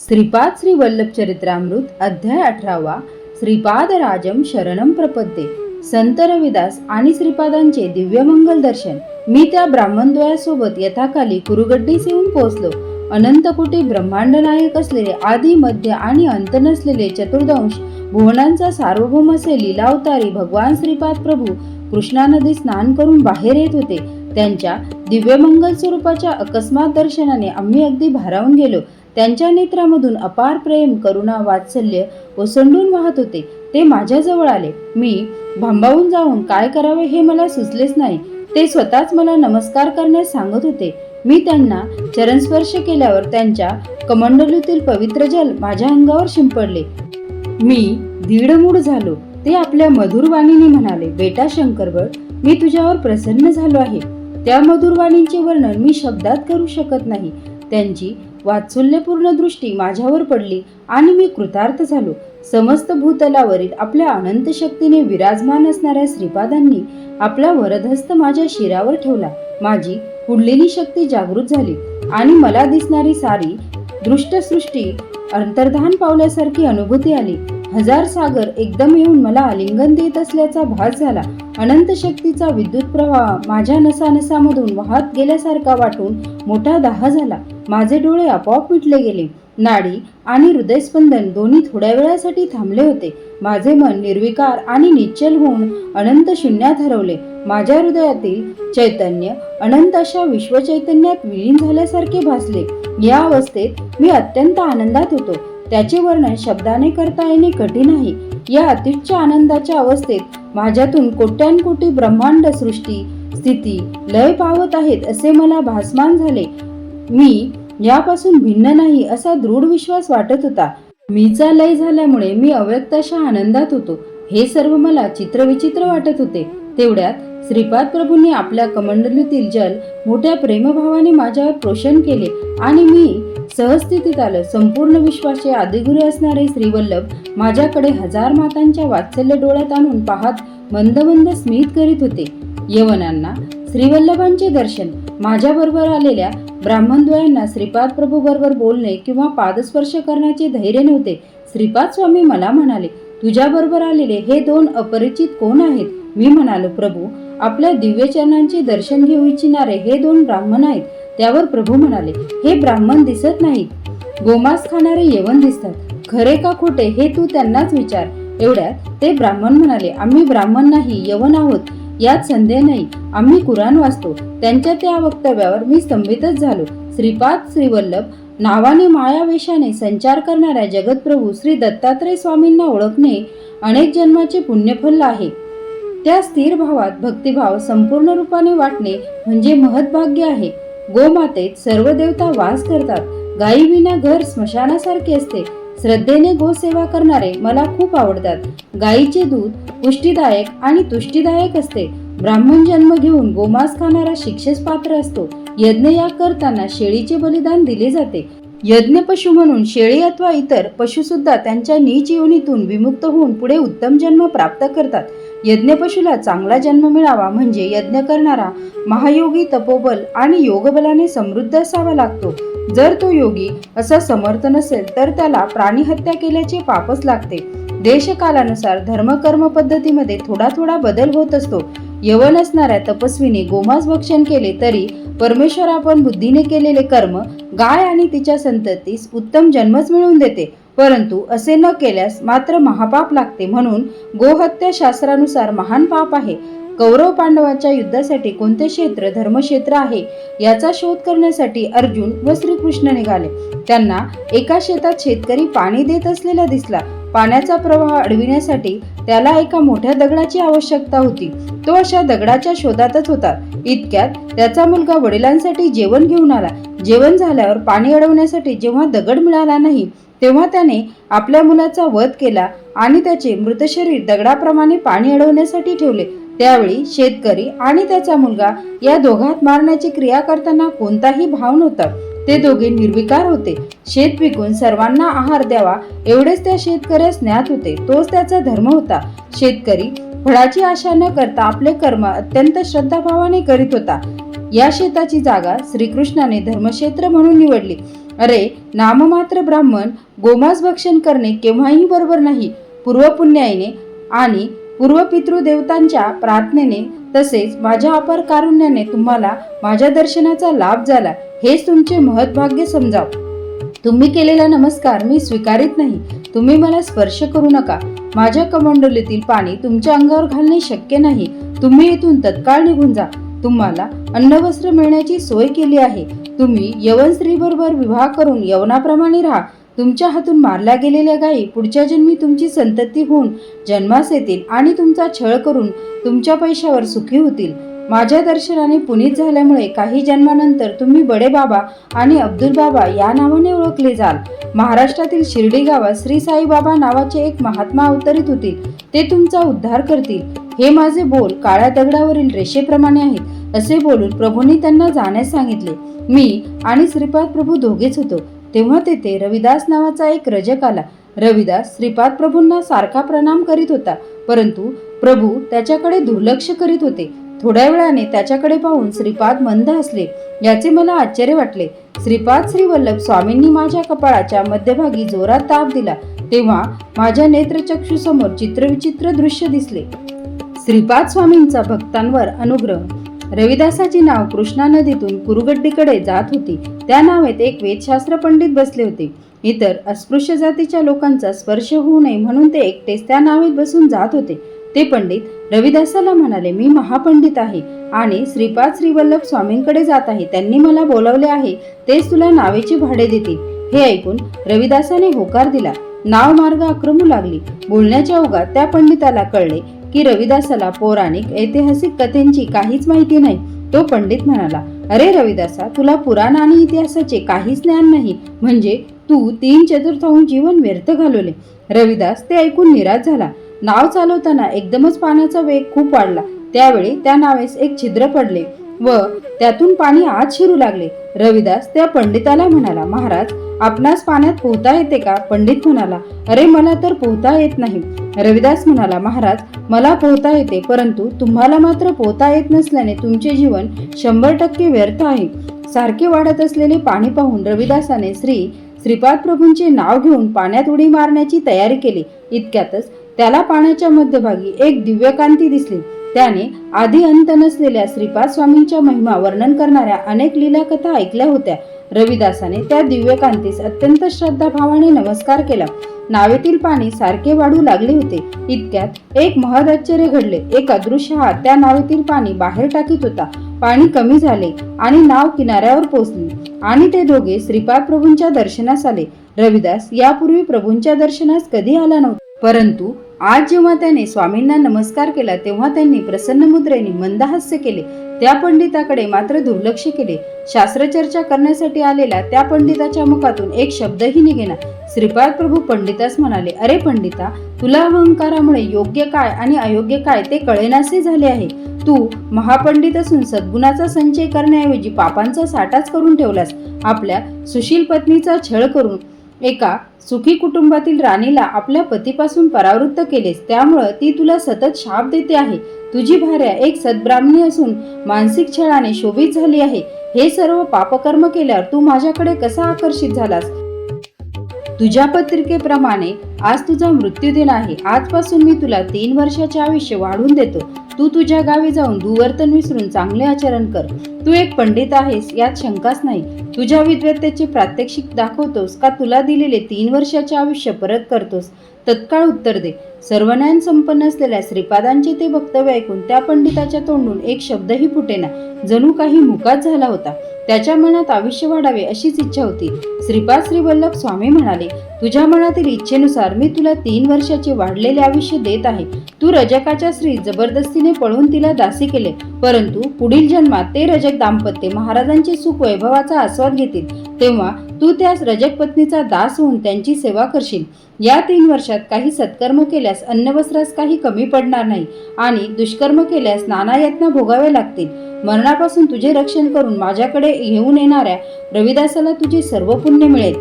श्रीपाद श्री वल्लभ चरित्रामृत अध्याय अठरावा. श्रीपाद राजम शरणम प्रपद्ये. संत रविदास आणि श्रीपादांचे दिव्यमंगल दर्शन. मी त्या ब्राह्मणद्वयासोबत यथाकाली कुरुगड्डीस येऊन पोहोचलो. अनंतकोटी ब्रह्मांड नायक असलेले आधी मध्य आणि अंत नसलेले चतुर्दंश भुवनांचा सार्वभौम असे लीलावतारी भगवान श्रीपाद प्रभू कृष्णा नदी स्नान करून बाहेर येत होते. त्यांच्या दिव्यमंगल स्वरूपाच्या अकस्मात दर्शनाने आम्ही अगदी भारावून गेलो. त्यांच्या नेत्रामधून अपार प्रेम करुणा वात्सल्य ओसंडून वाहत होते. ते माझ्याजवळ आले. मी भांबावून जाऊन काय करावे हे मला सुचलेच नाही. ते स्वतःच मला नमस्कार करण्यास सांगत होते. मी त्यांना चरणस्पर्श केल्यावर त्यांच्या कमंडलूतील पवित्र जल माझ्या अंगावर शिंपडले. मी धीडमूड झालो. ते आपल्या मधुर वाणीने म्हणाले बेटा शंकरबळ मी तुझ्यावर प्रसन्न झालो आहे. त्या मधुर वाणींचे वर्णन मी शब्दात करू शकत नाही. त्यांची वात्सल्यपूर्ण दृष्टी माझ्यावर पडली आणि मी कृतार्थ झालो. समस्त भूतलावरील आपल्या अनंत शक्तीने विराजमान असणाऱ्या श्रीपादांनी आपला वरदहस्त माझ्या शिरावर ठेवला. माझी उडलेली शक्ती जागृत झाली आणि मला दिसणारी सारी दृष्टसृष्टी अंतर्धान पावल्यासारखी अनुभूती आली. हजार सागर एकदम येऊन मला आलिंगन देत असल्याचा भास झाला. अनंत शक्तीचा विद्युत प्रवाह माझ्या नसानसामधून वाहत गेल्यासारखा वाटून मोठा दाह झाला. माझे डोळे आपोआप मिटले गेले. नाडी आणि हृदयस्पंदन दोन्ही थोड्या वेळासाठी थांबले होते. माझे मन निर्विकार आणि निश्चल होऊन अनंत शून्यात हरवले. माझ्या हृदयातील चैतन्य अनंत अशा विश्वचैतन्यात विलीन झाल्यासारखे भासले. या अवस्थेत मी अत्यंत आनंदात होतो. त्याचे वर्णन शब्दाने करता येणे कठीण आहे. या अतिच्च आनंदाच्या अवस्थेत माझ्यातून कोट्यानकोटी ब्रह्मांड सृष्टी स्थिती लय पावत आहेत असे मला भासमान झाले. मी यापासून भिन्न नाही असा दृढ विश्वास वाटत होता. मीचा लय झाल्यामुळे मी अव्यक्ताशा आनंदात होतो. हे सर्व मला चित्रविचित्र वाटत होते. तेवढ्यात श्रीपाद प्रभूंनी आपल्या कमंडलीतील जल मोठ्या प्रेमभावाने माझ्यावर प्रोषण केले आणि मी सहस्थितीत आलं. संपूर्ण विश्वाचे आदिगुरे असणारे श्रीवल्लभ माझ्याकडे हजार मातांच्या वात्सल्य डोळ्यात आणून पाहत मंद मंद स्मित करीत होते. यवनांना श्रीवल्लभांचे दर्शन माझ्याबरोबर आलेल्या ब्राह्मणद्वयांना श्रीपाद प्रभू बरोबर बोलणे किंवा पादस्पर्श करण्याचे धैर्य नव्हते. श्रीपाद स्वामी मला म्हणाले तुझ्याबरोबर आलेले हे दोन अपरिचित कोण आहेत? मी म्हणालो प्रभू आपल्या दिव्यचरणांचे दर्शन घेऊ इच्छिणारे हे दोन ब्राह्मण आहेत. त्यावर प्रभू म्हणाले हे ब्राह्मण दिसत नाहीत. गोमास खाणारे यवन दिसतात. खरे का खोटे हे तू त्यांनाच विचार. एवढ्यात ते ब्राह्मण म्हणाले आम्ही ब्राह्मण नाही यवन आहोत. यात संदेह नाही. आम्ही कुराण वाचतो. त्यांच्या त्या वक्तव्यावर मी स्तंभितच झालो. श्रीपाद श्रीवल्लभ नावाने मायावेशाने संचार करणाऱ्या जगतप्रभू श्री दत्तात्रय स्वामींना ओळखणे अनेक जन्माचे पुण्यफल आहे. त्या स्थिर भावात भक्तिभाव संपूर्ण रूपाने वाटणे म्हणजे महत्भाग्य आहे. गोमातेत सर्व देवता वास करतात. गायीविना घर स्मशानासारखे असते. श्रद्धेने गोसेवा करणारे मला खूप आवडतात. गायीचे दूध पुष्टीदायक आणि तुष्टीदायक असते. ब्राह्मण जन्म घेऊन गोमांस खाणारा शिक्षेस पात्र असतो. यज्ञयाग करताना शेळीचे बलिदान दिले जाते. यज्ञ पशु म्हणून शेळी अथवा इतर पशुसुद्धा त्यांच्या नीच योनीतून विमुक्त होऊन पुढे उत्तम जन्म प्राप्त करतात. यज्ञ पशुला चांगला जन्म मिळावा म्हणजे यज्ञ करणारा महायोगी तपोबल आणि योगबलाने समृद्ध असावा लागतो. जर तो योगी असा समर्थ नसेल तर त्याला प्राणीहत्या केल्याचे पापच लागते. देशकालानुसार धर्मकर्म पद्धतीमध्ये थोडा थोडा बदल होत असतो. यवन असणाऱ्या तपस्वीने गोमांस भक्षण केले तरी परमेश्वर आपण बुद्धीने केलेले कर्म गाय आणि तिच्या संततीस उत्तम जन्मच मिळवून देते. परंतु असे न केल्यास मात्र महापाप लागते म्हणून गोहत्या शास्त्रानुसार महान पाप आहे. कौरव पांडवांच्या युद्धासाठी कोणते क्षेत्र धर्मक्षेत्र आहे? याचा शोध करण्यासाठी अर्जुन व श्रीकृष्ण निघाले. त्यांना एका शेतात शेतकरी पाणी देत असलेला दिसला. पाण्याचा प्रवाह अडविण्यासाठी त्याला एका मोठ्या दगडाची आवश्यकता होती. तो अशा दगडाच्या शोधातच होता. इतक्यात त्याचा मुलगा वडिलांसाठी जेवण घेऊन आला. जेवण झाल्यावर पाणी अडवण्यासाठी जेव्हा दगड मिळाला नाही तेव्हा त्याने आपल्या मुलाचा वध केला आणि त्याचे मृत शरीर दगडाप्रमाणे पाणी अडवण्यासाठी ठेवले. त्यावेळी शेतकरी आणि त्याचा मुलगा या दोघात मारण्याची क्रिया करताना कोणताही भाव नव्हता. ते दोघे निर्विकार होते. शेत पिकून सर्वांना आहार द्यावा एवढेच त्या शेतकऱ्यास ज्ञात होते. तोच त्याचा धर्म होता. शेतकरी फळाची आशा न करता आपले कर्म अत्यंत श्रद्धाभावाने करीत होता. या शेताची जागा श्रीकृष्णाने धर्मक्षेत्र म्हणून निवडली. अरे नाममात्र ब्राह्मण गोमांस भक्षण करणे केव्हाही बरोबर नाही. पूर्वपुण्याईने आणि पूर्वपितृदेवतांच्या प्रार्थनेने तसेच माझ्या अपार कारुण्याने तुम्हाला माझ्या दर्शनाचा लाभ झाला. हेच तुमचे महत्भाग्य समजाव. तुम्ही केलेला नमस्कार मी स्वीकारित नाही. तुम्ही मला स्पर्श करू नका. माझ्या कमंडलीतील पाणी तुमच्या अंगावर घालणे शक्य नाही. तुम्ही इथून तत्काळ निघून जा. तुम्हाला अन्नवस्त्र मिळण्याची सोय केली आहे. तुम्ही यवन स्त्रीबरोबर विवाह करून यवनाप्रमाणे राहा. तुमच्या हातून मारल्या गेलेल्या गायी पुढच्या जन्मी तुमची संतती होऊन जन्मास येतील आणि तुमचा छळ करून तुमच्या पैशावर सुखी होतील. माझ्या दर्शनाने पुनीत झाल्यामुळे काही जन्मानंतर तुम्ही बडे बाबा आणि अब्दुल बाबा या नावाने ओळखले जाल. महाराष्ट्रातील शिर्डी गावात श्री साईबाबा नावाचे एक महात्मा अवतरित होतील. ते तुमचा उद्धार करतील. हे माझे बोल काळ्या दगडावरील रेषेप्रमाणे आहेत असे बोलून प्रभूंनी त्यांना जाण्यास सांगितले. मी आणि श्रीपाद प्रभू दोघेच होतो. तेव्हा तेथे रविदास नावाचा एक रजक आला. रविदास श्रीपाद प्रभूंना सारखा प्रणाम करीत होता परंतु प्रभू त्याच्याकडे दुर्लक्ष करीत होते. थोड्या वेळाने त्याच्याकडे पाहून श्रीपाद मंद हसले. याचे मला आश्चर्य वाटले. श्रीपाद श्रीवल्लभ स्वामींनी माझ्या कपाळाच्या मध्यभागी जोरात ताप दिला. तेव्हा माझ्या नेत्रचक्षुसमोर चित्रविचित्र दृश्य दिसले. श्रीपाद स्वामींचा भक्तांवर अनुग्रह रविदासाची नाव कृष्णा नदीतून कुरुगड्डीकडे जात होती. त्या नावेत एक वेदशास्त्र पंडित बसले होते. इतर अस्पृश्य जातीच्या लोकांचा स्पर्श होऊ नये म्हणून ते एकटेच त्या नावेत बसून जात होते. ते पंडित रविदासाला म्हणाले मी महापंडित आहे आणि श्रीपाद श्रीवल्लभ स्वामींकडे जात आहे. त्यांनी मला बोलावले आहे. तेच तुला नावेचे भाडे देतील. हे ऐकून रविदासाने होकार दिला. नाव मार्ग आक्रमू लागली. बोलण्याच्या ओघात त्या पंडिताला कळले की रविदासाला पौराणिक ऐतिहासिक कथेंची काहीच माहिती नाही. तो पंडित म्हणाला अरे रविदासा तुला पुराण आणि इतिहासाचे काहीच ज्ञान नाही. म्हणजे तू तीन चतुर्थांहून जीवन व्यर्थ घालवले. रविदास ते ऐकून निराश झाला. नाव चालवताना एकदमच पाण्याचा वेग खूप वाढला. त्यावेळी त्या नावेस एक छिद्र पडले व त्यातून पाणी आत शिरू लागले. रविदास त्या पंडिताला म्हणाला महाराज आपणास पाण्यात पोहता येते का? पंडित म्हणाला अरे मला तर पोहता येत नाही. रविदास म्हणाला महाराज मला पोहता येते परंतु तुम्हाला मात्र पोहता येत नसल्याने तुमचे जीवन शंभर टक्के व्यर्थ आहे. सारखे वाढत असलेले पाणी पाहून रविदासाने श्री श्रीपाद प्रभूंचे नाव घेऊन पाण्यात उडी मारण्याची तयारी केली. इतक्यातच त्याला पाण्याच्या मध्यभागी एक दिव्यकांती दिसली. त्याने आधी अंत नसलेल्या श्रीपाद स्वामींच्या महिमा वर्णन करणाऱ्या अनेक लीला कथा ऐकल्या होत्या. रविदासाने त्या दिव्यकांतीस अत्यंत श्रद्धाभावाने नमस्कार केला. नावेतील पाणी सारखे वाढू लागले होते. इतक्यात एक महदाश्चर्य घडले. एक अदृश्य हात त्या नावेतील पाणी बाहेर टाकीत होता. पाणी कमी झाले आणि नाव किनाऱ्यावर पोहोचली आणि ते दोघे श्रीपाद प्रभूंच्या दर्शनास आले. रविदास यापूर्वी प्रभूंच्या दर्शनास कधी आला नव्हता. परंतु आज जेव्हा त्याने स्वामींना नमस्कार केला तेव्हा त्यांनी प्रसन्न मुद्रेने मंदहास्य केले. त्या पंडिताकडे मात्र दुर्लक्ष केले. शास्त्रचर्चा करण्यासाठी आलेल्या त्या पंडिताच्या मुखातून एक शब्दही निघेना. श्रीपाद प्रभू पंडितास म्हणाले अरे पंडिता तुला अहंकारामुळे योग्य काय आणि अयोग्य काय ते कळेनासे झाले आहे. तू महापंडित असून सद्गुणाचा संचय करण्याऐवजी पापांचा साठाच करून ठेवलास. आपल्या सुशील पत्नीचा छळ करून एका सुखी कुटुंबातील राणीला आपल्या पतीपासून परावृत्त केलेस. त्यामुळं ती तुला सतत शाप देते आहे. तुझी भार्या एक सद्ब्राह्मणी असून मानसिक छळाने शोभित झाली आहे. हे सर्व पापकर्म केल्यावर तू माझ्याकडे कसा आकर्षित झालास? तुझ्या पत्रिकेप्रमाणे आज तुझा मृत्यूदिन आहे. आजपासून मी तुला तीन वर्षाचे आयुष्य वाढवून देतो. तू तुझ्या गावी जाऊन दुवर्तन विसरून चांगले आचरण कर. तू एक पंडित आहेस यात शंकाच नाही. तुझ्या विद्वत्तेचे प्रात्यक्षिक दाखवतोस का तुला दिलेले तीन वर्षाचे आयुष्य परत करतोस? तत्काळ उत्तर दे. सर्वज्ञान संपन्न असलेल्या श्रीपादांचे ते वक्तव्य ऐकून त्या पंडिताच्या तोंडून एक शब्दही फुटेना. जणू काही मुकाच झाला होता. त्याच्या मनात आयुष्य वाढावे अशीच इच्छा होती. श्रीपाद श्रीवल्लभ स्वामी म्हणाले तुझ्या मनातील इच्छेनुसार मी तुला तीन वर्षाचे वाढलेले आयुष्य देत आहे. तू रजकाच्या श्री जबरदस्तीने पळून तिला दासी केले. परंतु पुढील जन्मात ते रजक दाम्पत्य महाराजांचे सुख वैभवाचा आस्वाद घेतील. तेव्हा तू त्या रजक पत्नीचा दास होऊन त्यांची सेवा करशील. या तीन वर्षात काही सत्कर्म केल्यास अन्नवस्त्रास काही कमी पडणार नाही आणि दुष्कर्म केल्यास नाना यातना भोगाव्या लागतील. मरणापासून तुझे रक्षण करून माझ्याकडे घेऊन येणाऱ्या रविदासाला तुझे सर्व पुण्य मिळेल.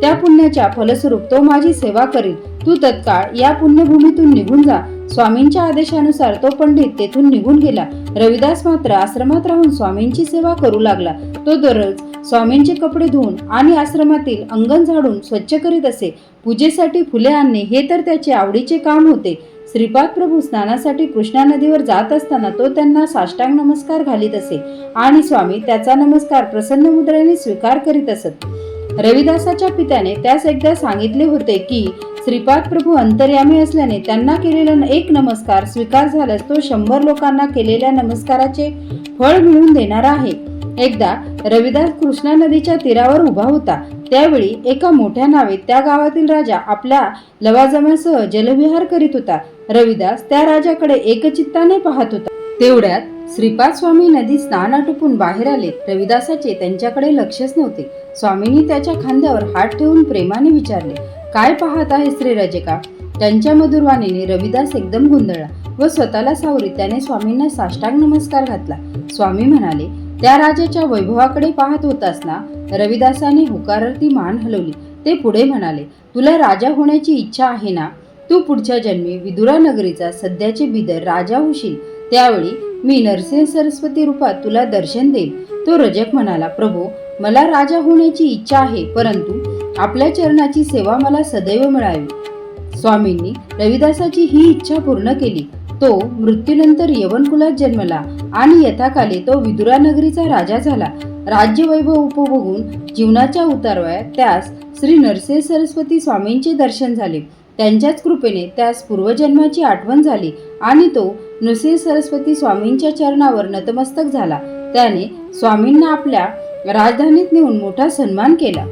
त्या पुण्याच्या फलस्वरूप तो माझी सेवा करील. तू तत्काळ या पुण्यभूमीतून निघून जा. स्वामींच्या आदेशानुसार तो पंडित तेथून निघून गेला. रविदास मात्र आश्रमात राहून स्वामींची सेवा करू लागला. तो दररोज स्वामींचे कपडे धुवून आणि आश्रमातील अंगण झाडून स्वच्छ करीत असे. पूजेसाठी फुले आणणे हे तर त्याचे आवडीचे काम होते. श्रीपाद प्रभू स्नानासाठी कृष्णा नदीवर जात असताना तो त्यांना साष्टांग नमस्कार घालीत असे. आणि स्वामी त्याचा नमस्कार प्रसन्न मुद्रेने स्वीकार करीत असत. रविदासाच्या पित्याने त्यास एकदा सांगितले होते की श्रीपाद प्रभू अंतर्यामी असल्याने त्यांना केलेला एक नमस्कार स्वीकार झाल्यास तो शंभर लोकांना केलेल्या नमस्काराचे फळ मिळवून देणार आहे. एकदा रविदास कृष्णा नदीच्या तीरावर उभा होता. त्यावेळी एका मोठ्या नावेत त्या गावातील राजा आपल्या लवाजमासह जलविहार करीत होता. रविदास त्या राजाकडे एकचित्ताने पाहत होता. तेवढ्यात श्रीपाद स्वामी नदी स्नान आटोपून बाहेर आले. रविदासाचे त्यांच्याकडे लक्षच नव्हते. स्वामींनी त्याच्या खांद्यावर हात ठेवून प्रेमाने विचारले काय पाहत आहे श्री रजका? त्यांच्या मधुरवाणीने रविदास एकदम गोंधळला व स्वतःला सावरीत त्याने स्वामींना साष्टांग नमस्कार घातला. स्वामी म्हणाले त्या राजाच्या वैभवाकडे पाहत होत ना रविदासाने होकारार्थी मान हलवली. ते पुढे म्हणाले तुला राजा होण्याची इच्छा आहे ना? तू पुढच्या जन्मी विदुरा नगरीचा सध्याचे बिदर राजा होशील. त्यावेळी मी नरसिंह सरस्वती रूपात तुला दर्शन देईन. तो रजक म्हणाला प्रभू मला राजा होण्याची इच्छा आहे परंतु आपल्या चरणाची सेवा मला सदैव मिळावी. स्वामींनी रविदासाची ही इच्छा पूर्ण केली. तो मृत्यूनंतर यवन कुलात जन्मला आणि यथाकाली तो विदुरानगरीचा राजा झाला. राज्य वैभव उपभोगून जीवनाच्या उतारवयात त्यास श्री नरसिंह सरस्वती स्वामींचे दर्शन झाले. त्यांच्याच कृपेने त्यास पूर्वजन्माची आठवण झाली आणि तो नृसिंह सरस्वती स्वामींच्या चरणावर नतमस्तक झाला. त्याने स्वामींना आपल्या राजधानीत नेऊन मोठा सन्मान केला.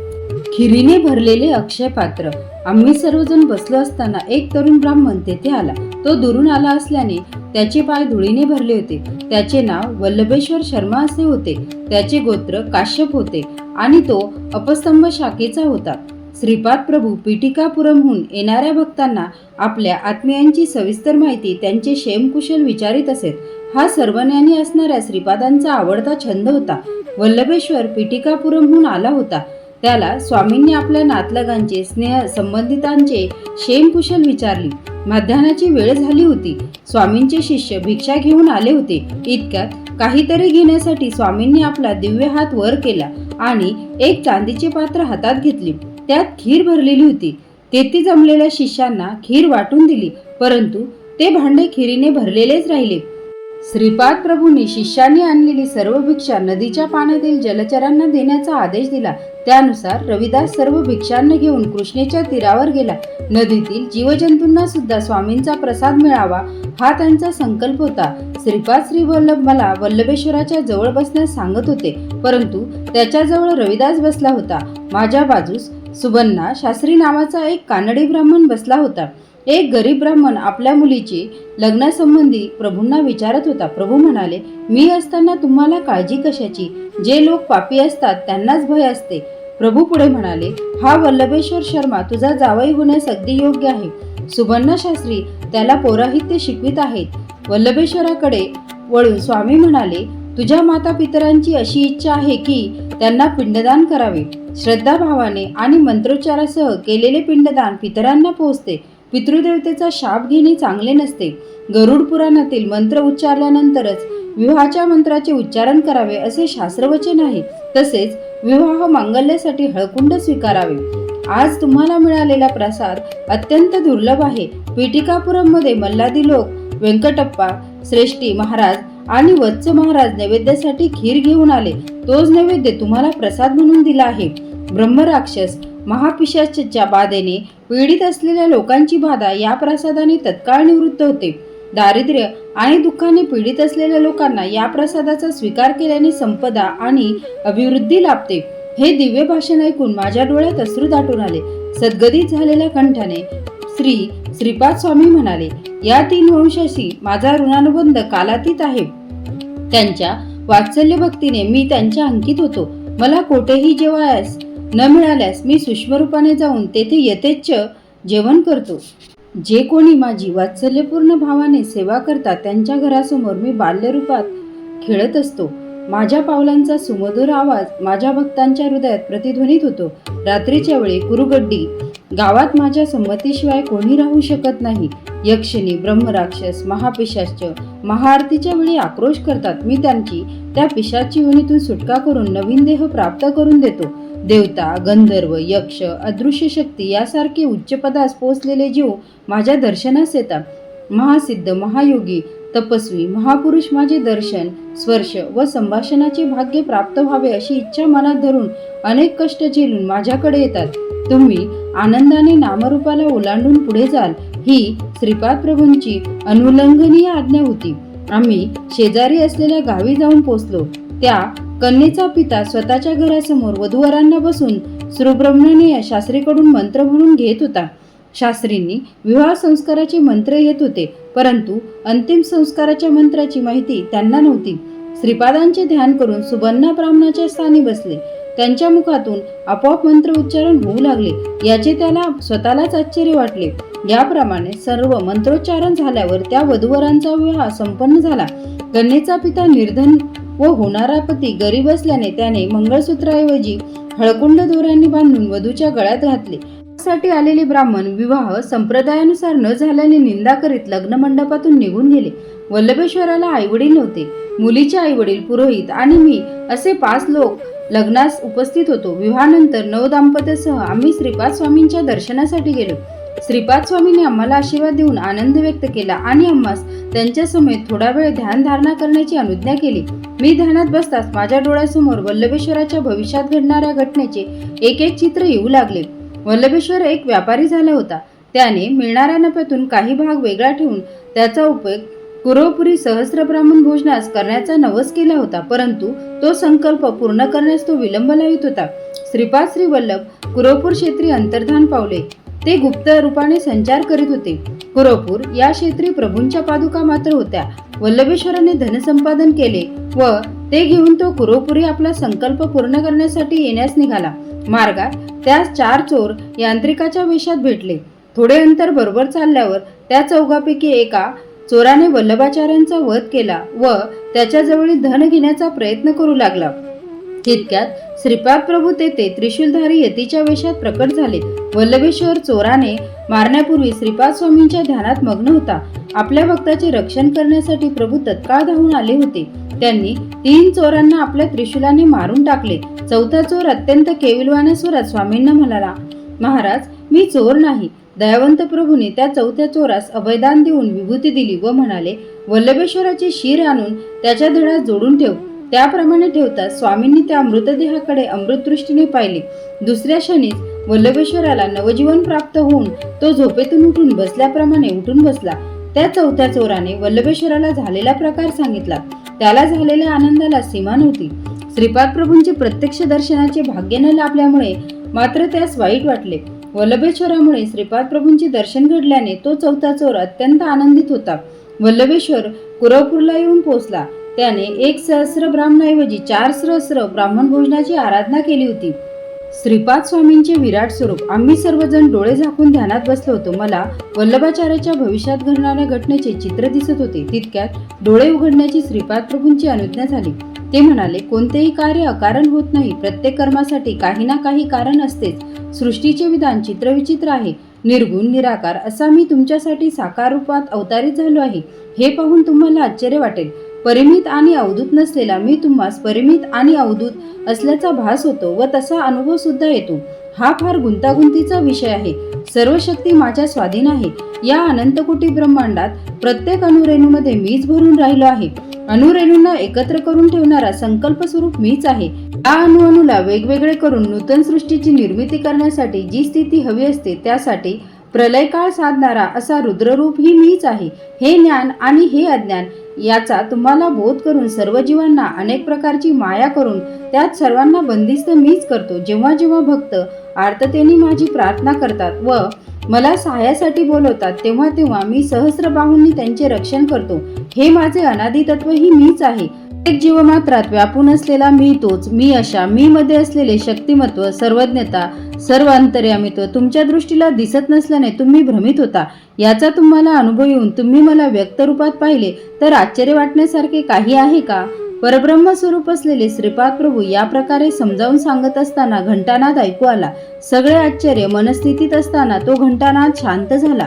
खिरीने भरलेले अक्षय पात्र आम्ही सर्वजण बसलो असताना एक तरुण ब्राह्मण तेथे आला. तो दुरून आला असल्याने त्याचे पाय धुळीने भरले होते. त्याचे नाव वल्लभेश्वर शर्मा असे होते. त्याचे गोत्र काश्यप होते आणि तो अपस्तंभ शाखेचा होता. श्रीपाद प्रभू पिटिकापुरमहून येणाऱ्या भक्तांना आपल्या आत्मीयांची सविस्तर माहिती त्यांचे क्षेमकुशल विचारित असेल. हा सर्वज्ञानी असणाऱ्या श्रीपादांचा आवडता छंद होता. वल्लभेश्वर पिटिकापुरमहून आला होता. त्याला स्वामींनी आपल्या नातलगांचे स्नेह संबंधितांचे शेमकुशल विचारली. मध्यानाची वेळ झाली होती. स्वामींचे शिष्य भिक्षा घेऊन आले होते. इतक्यात काहीतरी घेण्यासाठी स्वामींनी आपला दिव्य हात वर केला आणि एक चांदीचे पात्र हातात घेतले. त्यात खीर भरलेली होती. तेथे जमलेल्या शिष्यांना खीर वाटून दिली परंतु ते भांडे खिरीने भरलेलेच राहिले. श्रीपाद प्रभूंनी शिष्यांनी आणलेली सर्व भिक्षा नदीच्या पाण्यातील जलचरांना देण्याचा आदेश दिला. त्यानुसार रविदास सर्व भिक्षांना घेऊन कृष्णेच्या तीरावर गेला. नदीतील जीवजंतूंना सुद्धा स्वामींचा प्रसाद मिळावा हा त्यांचा संकल्प होता. श्रीपाद श्री वल्लभ मला वल्लभेश्वराच्या जवळ बसण्यास सांगत होते परंतु त्याच्याजवळ रविदास बसला होता. माझ्या बाजूस सुबन्ना शास्त्री नावाचा एक कानडी ब्राह्मण बसला होता. एक गरीब ब्राह्मण आपल्या मुलीची लग्नासंबंधी प्रभूंना विचारत होता. प्रभू म्हणाले मी असताना तुम्हाला काळजी कशाची? जे लोक पापी असतात त्यांनाच भय असते. प्रभू पुढे म्हणाले हा वल्लभेश्वर शर्मा तुझा जावई होण्यास अगदी योग्य आहे. सुबन्ना शास्त्री त्याला पौराहित्य शिकवित आहेत. वल्लभेश्वराकडे वळून स्वामी म्हणाले तुझ्या माता पितरांची अशी इच्छा आहे की त्यांना पिंडदान करावे. श्रद्धाभावाने आणि मंत्रोच्चारासह केलेले पिंडदान पितरांना पोहोचते. पितृदेवतेचा शाप घेणे चांगले नसते. गरुड पुराणातील मंत्र उच्चारल्यानंतरच विवाहाच्या मंत्राचे उच्चारण करावे असे शास्त्रवचन आहे. तसेच विवाह मांगल्यासाठी हळकुंड स्वीकारावे. आज तुम्हाला मिळालेला प्रसाद अत्यंत दुर्लभ आहे. मध्ये मल्लादी लोक व्यंकटप्पा श्रेष्ठी महाराज आणि वत्स महाराज नैवेद्यासाठी खीर घेऊन आले. तोच नैवेद्य तुम्हाला प्रसाद म्हणून दिला आहे. ब्रह्मराक्षस महापिशाच्या बाधेने पीडित असलेल्या लोकांची बाधा या प्रसादाने तत्काळ निवृत्त होते. दारिद्र्य आणि दुःखाने पीडित असलेल्या लोकांना या प्रसादाचा स्वीकार केल्याने संपदा आणि अभिवृद्धी लाभते. हे दिव्य भाषण ऐकून माझ्या डोळ्यात अश्रू दाटून आले. सद्गदित झालेल्या कंठाने श्री श्रीपाद स्वामी म्हणाले या तीन वंशाशी माझा ऋणानुबंध कालातीत आहे. त्यांच्या वात्सल्य भक्तीने मी त्यांच्या अंकित होतो. मला कोठेही जेवायस न मिळाल्यास मी सूक्ष्मरूपाने जाऊन तेथे यथेच्छ जेवण करतो. जे कोणी माझी वात्सल्यपूर्ण भावाने सेवा करतात त्यांच्या घरासमोर मी बाल्यरूपात खेळत असतो. माझ्या पावलांचा सुमधुर आवाज माझ्या भक्तांच्या हृदयात प्रतिध्वनित होतो. रात्रीच्या वेळी कुरुगड्डी गावात माझ्या संमतीशिवाय कोणी राहू शकत नाही. यक्षिणी ब्रह्मराक्षस महापिशाच महाआरतीच्या वेळी आक्रोश करतात. मी त्यांची त्या पिशाची योनीतून सुटका करून नवीन देह प्राप्त करून देतो. देवता गंधर्व यक्ष अदृश्य शक्ती यासारखे उच्चपदास पोचलेले जीव माझ्या दर्शनास येतात. महासिद्ध महायोगी तपस्वी महापुरुष माझे दर्शन स्पर्श व संभाषणाचे भाग्य प्राप्त व्हावे अशी इच्छा मनात धरून अनेक कष्ट झेलून माझ्याकडे येतात. तुम्ही आनंदाने नामरूपाला ओलांडून पुढे जाल ही श्रीपाद प्रभूंची अनुल्लंघनीय आज्ञा होती. आम्ही शेजारी असलेल्या गावी जाऊन पोचलो त्या कन्येचा पिता स्वतःच्या घरासमोर वधूवरांना बसून सुब्रह्मण्य शास्त्रीकडून मंत्र म्हणून घेत होता. शास्त्रींनी विवाह संस्काराचे मंत्र येत होते परंतु अंतिम संस्काराच्या मंत्राची माहिती त्यांना नव्हती. श्रीपादांचे ध्यान करून सुबन्ना ब्राह्मणाच्या स्थानी बसले. त्यांच्या मुखातून आपोआप मंत्र उच्चारण होऊ लागले याचे त्याला स्वतःलाच आश्चर्य वाटले. याप्रमाणे सर्व मंत्रोच्चारण झाल्यावर त्या वधूवरांचा विवाह संपन्न झाला. कन्येचा पिता निर्धन व होणारा पती गरीब असल्याने त्याने मंगळसूत्राऐवजी हळकुंड दोऱ्यांनी बांधून वधूच्या गळ्यात घातले. साठी आलेले ब्राह्मण विवाह संप्रदायानुसार न झाल्याने निंदा करीत लग्न मंडपातून निघून गेले. वल्लभेश्वराला आईवडील नव्हते. मुलीचे आईवडील पुरोहित आणि मी असे पाच लोक लग्नास उपस्थित होतो. विवाहानंतर नव दाम्पत्यासह आम्ही श्रीपाद स्वामींच्या दर्शनासाठी गेलो. श्रीपाद स्वामींनी आम्हाला आशीर्वाद देऊन आनंद व्यक्त केला आणि आम्हास त्यांच्या समेत थोडा वेळ ध्यान धारणा करण्याची अनुज्ञा केली. मी ध्यानात बसताच माझ्या डोळ्यासमोर वल्लभेश्वराच्या भविष्यात घडणाऱ्या घटनेचे एक एक चित्र येऊ लागले. वल्लभेश्वर एक व्यापारी झाला होता. त्याने मिळणाऱ्या नफ्यातून काही भाग वेगळा ठेवून त्याचा उपयोग कुरोपुरी सहस्र ब्राह्मण भोजनास करण्याचा नवस केला होता परंतु तो संकल्प पूर्ण करण्यास तो विलंब लावित होता. श्रीपाद श्री वल्लभ कुरोपूर क्षेत्री अंतर्धान पावले. ते गुप्त रूपाने संचार करीत होते. कुरोपूर या क्षेत्री प्रभूंच्या पादुका मात्र होत्या. वल्लभेश्वराने धनसंपादन केले व ते घेऊन तो कुरोपुरी आपला संकल्प पूर्ण करण्यासाठी येण्यास निघाला. मार्गात त्यास चार चोर यांत्रिकाच्या वेशात भेटले. थोडे अंतर बरोबर चालल्यावर त्या चौघापैकी एका चोराने वल्लभाचार्यांचा वध केला व त्याच्याजवळील धन घेण्याचा प्रयत्न करू लागला. तितक्यात श्रीपाद प्रभू तेथे त्रिशूलधारी यतीच्या वेशात प्रकट झाले. वल्लभेश्वर चोराने मारण्यापूर्वी श्रीपाद स्वामींच्या ध्यानात मग्न होता. आपल्या भक्ताचे रक्षण करण्यासाठी प्रभू तत्काळ धावून आले होते. त्यांनी तीन चोरांना आपल्या त्रिशूलाने मारून टाकले. चौथा चोर अत्यंत केविलवाण्या स्वरात स्वामींना म्हणाला महाराज मी चोर नाही. दयावंत प्रभूने त्या चौथ्या चोरास अभयदान देऊन विभूती दिली व म्हणाले वल्लभेश्वराची शीर आणून त्याच्या धडात जोडून ठेव. त्याप्रमाणे ठेवता स्वामींनी त्या मृतदेहाकडे अमृतदृष्टीने पाहिले. दुसऱ्या क्षणीच वल्लभेश्वराला नवजीवन प्राप्त होऊन तो झोपेतून उठून बसल्याप्रमाणे उठून बसला. त्या चौथ्या चोराने वल्लभेश्वराला झालेला प्रकार सांगितला. त्याला झालेल्या आनंदाला सीमा नव्हती. श्रीपाद प्रभूंचे प्रत्यक्ष दर्शनाचे भाग्य न लाभल्यामुळे मात्र त्यास वाईट वाटले. वल्लभेश्वरामुळे श्रीपाद प्रभूंचे दर्शन घडल्याने तो चौथा चोर अत्यंत आनंदित होता. वल्लभेश्वर कुरवपूरला येऊन पोहोचला. त्याने एक सहस्र ब्राह्मणाऐवजी चार सहस्र ब्राह्मण भोजनाची आराधना केली होती. श्रीपाद स्वामींचे विराट स्वरूप आम्ही सर्वजण डोळे झाकून ध्यानात बसलो होतो. मला वल्लभाचार्याच्या भविष्यात घडणाऱ्या घटनेचे चित्र दिसत होते. तितक्यात डोळे उघडण्याची श्रीपाद प्रभूंची अनुज्ञा झाली. ते म्हणाले कोणतेही कार्य अकारण होत नाही. प्रत्येक कर्मासाठी काही ना काही कारण असतेच. सृष्टीचे विधान चित्रविचित्र आहे. निर्गुण निराकार असा मी तुमच्यासाठी साकार रूपात अवतारित झालो आहे. हे पाहून तुम्हाला आश्चर्य वाटेल. परिमित आणि अवधूत नसलेला मी तुम्हास परिमित आणि अवधूत असल्याचा भास होतो व तसा अनुभव सुद्धा येतो. हा फार गुंतागुंतीचा विषय आहे. सर्व शक्ती माझ्या स्वाधीन आहे. या अनंतकोटी ब्रह्मांडात प्रत्येक अणुरेणूमध्ये मीच भरून राहिलो आहे. अणुरेणूंना एकत्र करून ठेवणारा संकल्प स्वरूप मीच आहे. या अणुअणूला वेगवेगळे करून नूतन सृष्टीची निर्मिती करण्यासाठी जी स्थिती हवी असते त्यासाठी प्रलयकाळ साधणारा असा रुद्ररूप ही मीच आहे. हे ज्ञान आणि हे अज्ञान याचा तुम्हाला बोध करून सर्व जीवांना अनेक प्रकारची माया करून त्यात सर्वांना बंदिस्त मीच करतो. जेव्हा जेव्हा भक्त आर्ततेने माझी प्रार्थना करतात व मला सहाय्यासाठी बोलवतात तेव्हा तेव्हा मी सहस्र बाहूंनी त्यांचे रक्षण करतो. हे माझे अनादी तत्व ही मीच आहे. प्रत्येक जीवमात्रात व्यापून असलेला मी तोच मी अशा मी मध्ये असलेले शक्तिमत्व सर्वज्ञता सर्व अंतर्यामित्व तुमच्या दृष्टीला दिसत नसल्याने तुम्ही भ्रमित होता. याचा तुम्हाला अनुभव येऊन तुम्ही मला व्यक्त रूपात पाहिले तर आश्चर्य वाटण्यासारखे काही आहे का? परब्रह्म स्वरूप असलेले श्रीपाद प्रभू या प्रकारे समजावून सांगत असताना घंटानाद ऐकू आला. सगळे आश्चर्य मनस्थितीत असताना तो घंटानाद शांत झाला.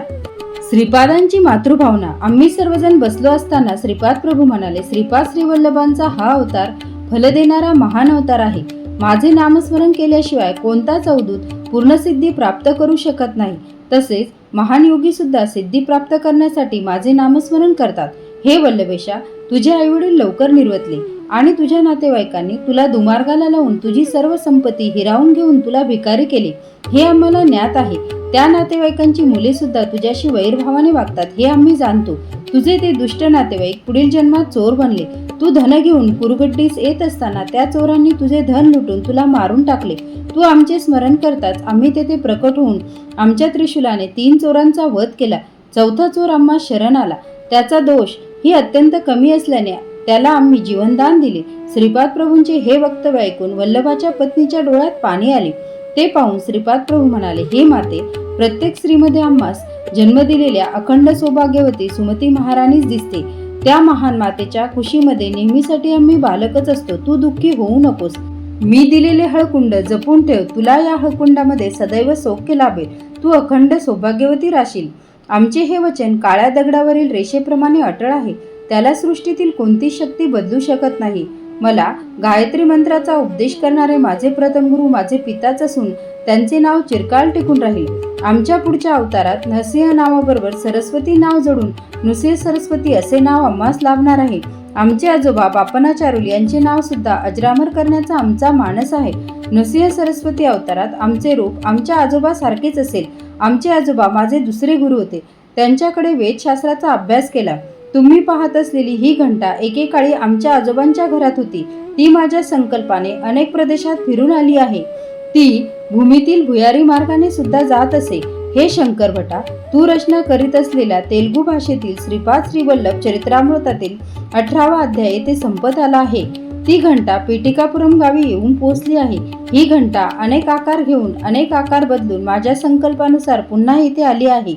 श्रीपादांची मातृभावना. आम्ही सर्वजण बसलो असताना श्रीपाद प्रभू म्हणाले श्रीपाद श्रीवल्लभांचा हा अवतार फल देणारा महान अवतार आहे. माझे नामस्मरण केल्याशिवाय कोणताच अवधूत पूर्णसिद्धी प्राप्त करू शकत नाही. तसेच महान योगी सुद्धा सिद्धी प्राप्त करण्यासाठी माझे नामस्मरण करतात. हे वल्लभेशा तुझे आईवडील लवकर निर्वतले. आणि तुझ्या नातेवाईकांनी तुला दुमार्गाला लावून तुझी सर्व संपत्ती हिरावून घेऊन तुला भिकारी केले हे आम्हाला ज्ञात आहे. त्या नातेवाईकांची मुले सुद्धा तुझ्याशी वैरभावाने वागतात हे आम्ही जाणतो. तुझे ते दुष्ट नातेवाईक पुढील जन्मात चोर बनले. तू धन घेऊन कुरगड्डीस येत असताना त्या चोरांनी तुझे धन लुटून तुला मारून टाकले. तू आमचे स्मरण करताच आम्ही तेथे प्रकट होऊन आमच्या त्रिशूलाने तीन चोरांचा वध केला. चौथा चोर आम्हा शरण आला. त्याचा दोष ही अत्यंत कमी असल्याने त्याला आम्ही जीवनदान दिले. श्रीपाद प्रभूंचे हे वक्तव्य ऐकून वल्लभाच्या पत्नीच्या डोळ्यात पाणी आले. ते पाहून श्रीपाद प्रभू म्हणाले हे माते प्रत्येक स्त्रीमध्ये आम्हास जन्म दिलेल्या अखंड सौभाग्यवती सुमती महाराणीच दिसते. त्या महान मातेच्या खुशीमध्ये नेहमीसाठी आम्ही बालकच असतो. तू दुःखी होऊ नकोस. मी दिलेले हळकुंड जपून ठेव. तुला या हळकुंडामध्ये सदैव सौख्य लाभेल. तू अखंड सौभाग्यवती राशील. आमचे हे वचन काळ्या दगडावरील रेषेप्रमाणे अटळ आहे. त्याला सृष्टीतील कोणतीच शक्ती बदलू शकत नाही? मला गायत्री मंत्राचा उपदेश करणारे माझे प्रथम गुरु माझे पिताच असून त्यांचे नाव चिरकाल टिकून राहील. आमच्या पुढच्या अवतारात नसिंह नावाबरोबर सरस्वती नाव जोडून नुसिंह सरस्वती असे नाव आम्हास लाभणार आहे. आमचे आजोबा बापनाचारुल यांचे नाव सुद्धा अजरामर करण्याचा आमचा मानस आहे. नृसिंह सरस्वती अवतारात आमचे रूप आमच्या आजोबा सारखेच असेल. आमचे आजोबा माझे दुसरे गुरु होते. त्यांच्याकडे वेदशास्त्राचा अभ्यास केला. तुम्ही पाहत असलेली ही घंटा एकेकाळी आमच्या आजोबांच्या घरात होती. ती माझ्या संकल्पाने अनेक प्रदेशात फिरून आली आहे. ती भूमीतील भुयारी मार्गाने सुद्धा जात असे. हे शंकर भटा तू रचना करीत असलेल्या तेलुगू भाषेतील श्रीपाद श्रीवल्लभ चरित्रामृतातील अठरावा अध्याय येथे संपत आला आहे. ती घंटा पेटिकापुरम गावी येऊन पोहोचली आहे. ही घंटा अनेक आकार घेऊन अनेक आकार बदलून माझ्या संकल्पानुसार पुन्हा इथे आली आहे.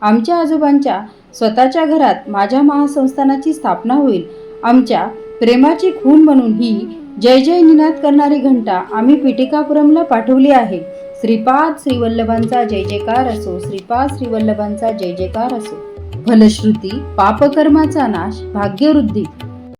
आमच्या आजोबांच्या स्वतःच्या घरात माझ्या महासंस्थानाची स्थापना होईल. आमच्या प्रेमाची खून म्हणून ही जय जय निनाद करणारी घंटा आम्ही पिटिकापुरमला पाठवली आहे. श्रीपाद श्रीवल्लभांचा जय जयकार असो श्रीपाद श्रीवल्लभांचा जय जयकार असो. फलश्रुती पापकर्माचा नाश भाग्यवृद्धी.